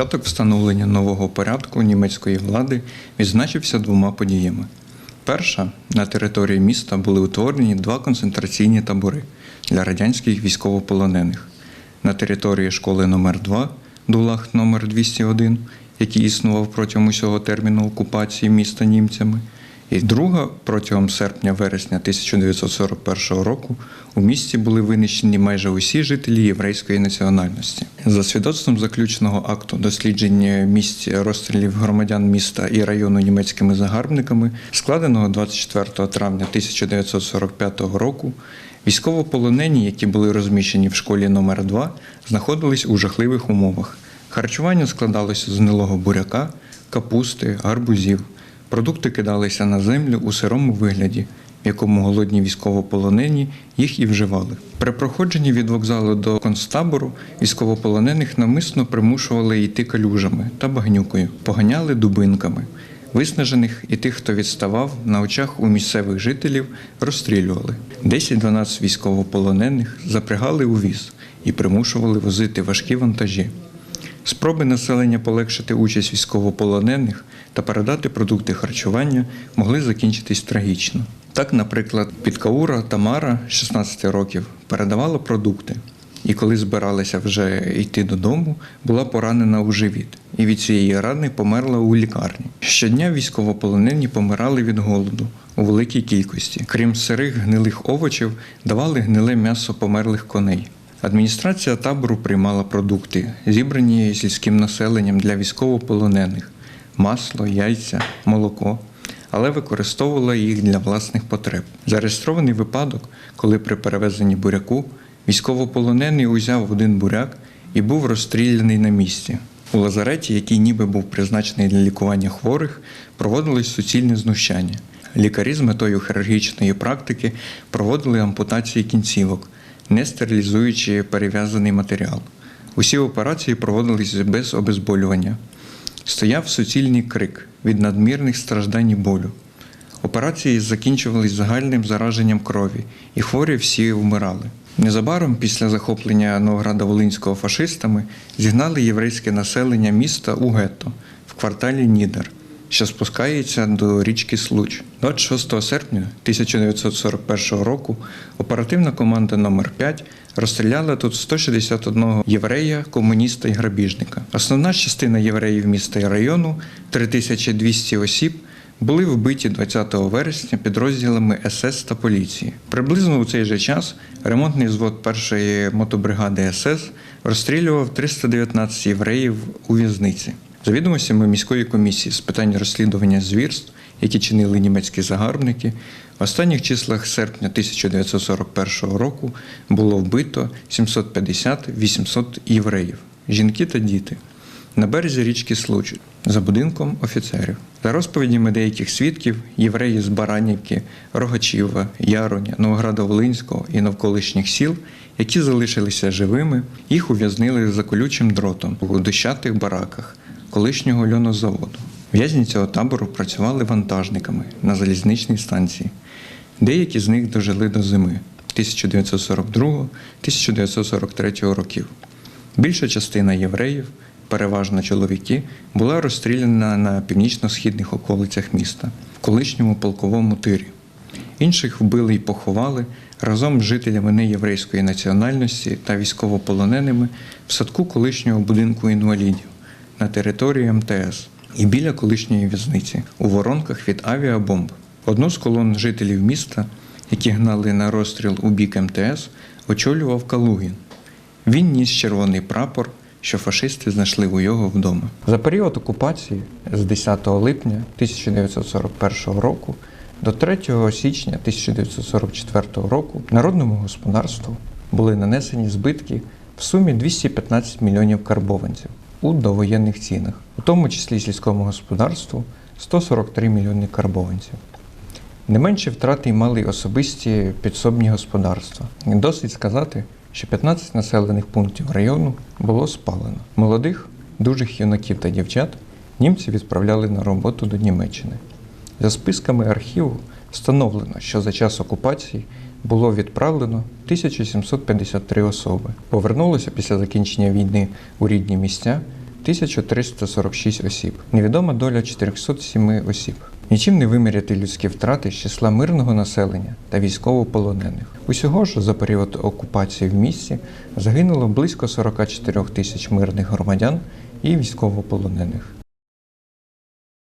Початок встановлення нового порядку німецької влади відзначився двома подіями. Перша на території міста були утворені два концентраційні табори для радянських військовополонених. На території школи номер 2 Дулах номер 201, який існував протягом усього терміну окупації міста німцями. І друга протягом серпня-вересня 1941 року у місті були винищені майже усі жителі єврейської національності. За свідоцтвом заключеного акту дослідження місць розстрілів громадян міста і району німецькими загарбниками, складеного 24 травня 1945 року, військовополонені, які були розміщені в школі номер 2 знаходились у жахливих умовах. Харчування складалося з гнилого буряка, капусти, гарбузів. Продукти кидалися на землю у сирому вигляді, в якому голодні військовополонені їх і вживали. При проходженні від вокзалу до концтабору військовополонених намисно примушували йти калюжами та багнюкою, поганяли дубинками. Виснажених і тих, хто відставав, на очах у місцевих жителів розстрілювали. 10-12 військовополонених запрягали у віз і примушували возити важкі вантажі. Спроби населення полегшити участь військовополонених та передати продукти харчування могли закінчитись трагічно. Так, наприклад, Підкаура Тамара, 16 років, передавала продукти, і коли збиралася вже йти додому, була поранена у живіт, і від цієї рани померла у лікарні. Щодня військовополонені помирали від голоду у великій кількості. Крім сирих гнилих овочів, давали гниле м'ясо померлих коней. Адміністрація табору приймала продукти, зібрані сільським населенням для військовополонених масло, яйця, молоко, але використовувала їх для власних потреб. Зареєстрований випадок, коли при перевезенні буряку військовополонений узяв один буряк і був розстріляний на місці. У лазареті, який ніби був призначений для лікування хворих, проводилось суцільне знущання. Лікарі з метою хірургічної практики проводили ампутації кінцівок, не стерилізуючи перев'язаний матеріал. Усі операції проводились без обезболювання. Стояв суцільний крик від надмірних страждань і болю. Операції закінчувались загальним зараженням крові, і хворі всі вмирали. Незабаром після захоплення Новограда Волинського фашистами зігнали єврейське населення міста у гетто в кварталі Нідер, що спускається до річки Случ. 26 серпня 1941 року оперативна команда номер 5 розстріляла тут 161 єврея, комуніста і грабіжника. Основна частина євреїв міста і району 3200 осіб були вбиті 20 вересня підрозділами СС та поліції. Приблизно у цей же час ремонтний взвод першої мотобригади СС розстрілював 319 євреїв у в'язниці. За відомостями міської комісії з питань розслідування звірств, які чинили німецькі загарбники, в останніх числах серпня 1941 року було вбито 750-800 євреїв, жінки та діти на березі річки Случ за будинком офіцерів. За розповідями деяких свідків, євреї з Баранівки, Рогачіва, Яроня, Новограда Волинського і навколишніх сіл, які залишилися живими, їх ув'язнили за колючим дротом у дощатих бараках колишнього льонозаводу. В'язні цього табору працювали вантажниками на залізничній станції. Деякі з них дожили до зими 1942-1943 років. Більша частина євреїв, переважно чоловіки, була розстріляна на північно-східних околицях міста, в колишньому полковому тирі. Інших вбили і поховали разом з жителями неєврейської національності та військовополоненими в садку колишнього будинку інвалідів на території МТС і біля колишньої в'язниці у воронках від авіабомб. Одну з колон жителів міста, які гнали на розстріл у бік МТС, очолював Калугін. Він ніс червоний прапор, що фашисти знайшли у його вдома. За період окупації з 10 липня 1941 року до 3 січня 1944 року народному господарству були нанесені збитки в сумі 215 мільйонів карбованців у довоєнних цінах, у тому числі сільському господарству 143 мільйони карбованців. Не менші втрати й мали особисті підсобні господарства. Досить сказати, що 15 населених пунктів району було спалено. Молодих, дужих юнаків та дівчат німці відправляли на роботу до Німеччини. За списками архіву встановлено, що за час окупації було відправлено 1753 особи. Повернулося після закінчення війни у рідні місця 1346 осіб. Невідома доля 407 осіб. Нічим не виміряти людські втрати з числа мирного населення та військовополонених. Усього ж за період окупації в місті загинуло близько 44 тисяч мирних громадян і військовополонених.